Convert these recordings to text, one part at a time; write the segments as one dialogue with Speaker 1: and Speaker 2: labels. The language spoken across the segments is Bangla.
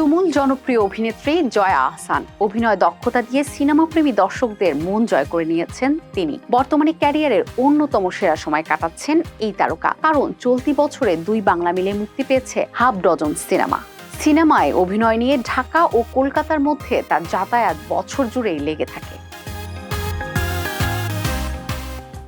Speaker 1: তুমুল জনপ্রিয় অভিনেত্রী জয়া আহসান। অভিনয় দক্ষতা দিয়ে সিনেমাপ্রেমী দর্শকদের মন জয় করে নিয়েছেন তিনি। বর্তমানে ক্যারিয়ারের অন্যতম সেরা সময় কাটাচ্ছেন এই তারকা। কারণ চলতি বছরে দুই বাংলা মিলে মুক্তি পেয়েছে হাফ ডজন সিনেমা। সিনেমায় অভিনয় নিয়ে ঢাকা ও কলকাতার মধ্যে তার যাতায়াত বছর জুড়েই লেগে থাকে।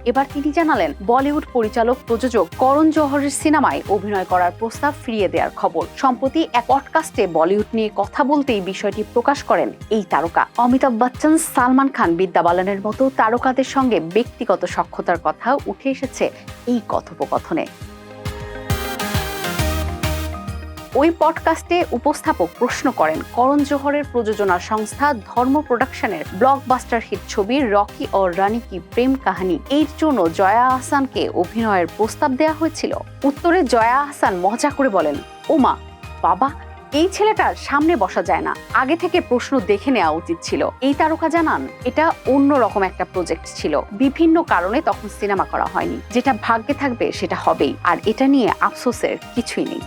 Speaker 1: এবার তিনি জানালেন, বলিউড পরিচালক, প্রযোজক করণ জহরের সিনেমায় অভিনয় করার প্রস্তাব ফিরিয়ে দেওয়ার খবর। সম্প্রতি এক পডকাস্টে বলিউড নিয়ে কথা বলতেই বিষয়টি প্রকাশ করেন এই তারকা। অমিতাভ বচ্চন, সালমান খান বিদ্যা বালনের মতো তারকাদের সঙ্গে ব্যক্তিগত সক্ষতার কথা উঠে এসেছে এই কথোপকথনে। ওই পডকাস্টে উপস্থাপক প্রশ্ন করেন, করণ জোহরের প্রযোজনা সংস্থা ধর্ম প্রোডাকশনের ব্লকবাস্টার হিট ছবি রকি ও রানি কি প্রেম কাহিনী, এর জন্য জয়া আহসানকে অভিনয়ের প্রস্তাব দেওয়া হয়েছিল। উত্তরে জয়া আহসান মজা করে বলেন, ওমা, বাবা, এই ছেলেটার সামনে বসা যায় না। আগে থেকে প্রশ্ন দেখে নেওয়া উচিত ছিল। এই তারকা জানান, এটা অন্য রকম একটা প্রজেক্ট ছিল। বিভিন্ন কারণে তখন সিনেমা করা হয়নি। যেটা ভাগ্যে থাকবে সেটা হবেই। আর এটা নিয়ে আফসোসের কিছুই নেই।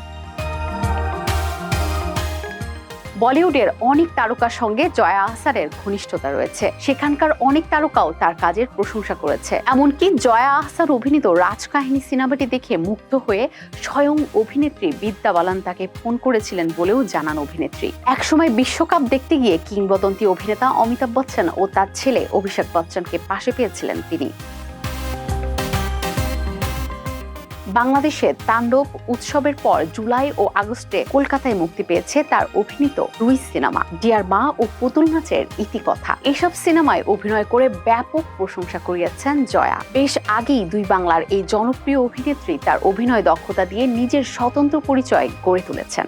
Speaker 1: বলিউডের অনেক তারকার সঙ্গে জয়া আহসানের ঘনিষ্ঠতা রয়েছে। সেখানকার অনেক তারকাও তার কাজের প্রশংসা করেছে। এমনকি জয়া আহসান অভিনীত রাজকাহিনী সিনেমাটি দেখে মুগ্ধ হয়ে স্বয়ং অভিনেত্রী বিদ্যা বালান তাকে ফোন করেছিলেন বলেও জানান অভিনেত্রী। একসময় বিশ্বকাপ দেখতে গিয়ে কিংবদন্তি অভিনেতা অমিতাভ বচ্চন ও তার ছেলে অভিষেক বচ্চনকে পাশে পেয়েছিলেন তিনি। বাংলাদেশে তাণ্ডব উৎসবের পর জুলাই ও আগস্টে কলকাতায় মুক্তি পেয়েছে তার অভিনীত দুই সিনেমা, ডিয়ার মা ও পুতুল নাচের ইতিকথা। এসব সিনেমায় অভিনয় করে ব্যাপক প্রশংসা করিয়েছেন জয়া। বেশ আগেই দুই বাংলার এই জনপ্রিয় অভিনেত্রী তার অভিনয় দক্ষতা দিয়ে নিজের স্বতন্ত্র পরিচয় গড়ে তুলেছেন।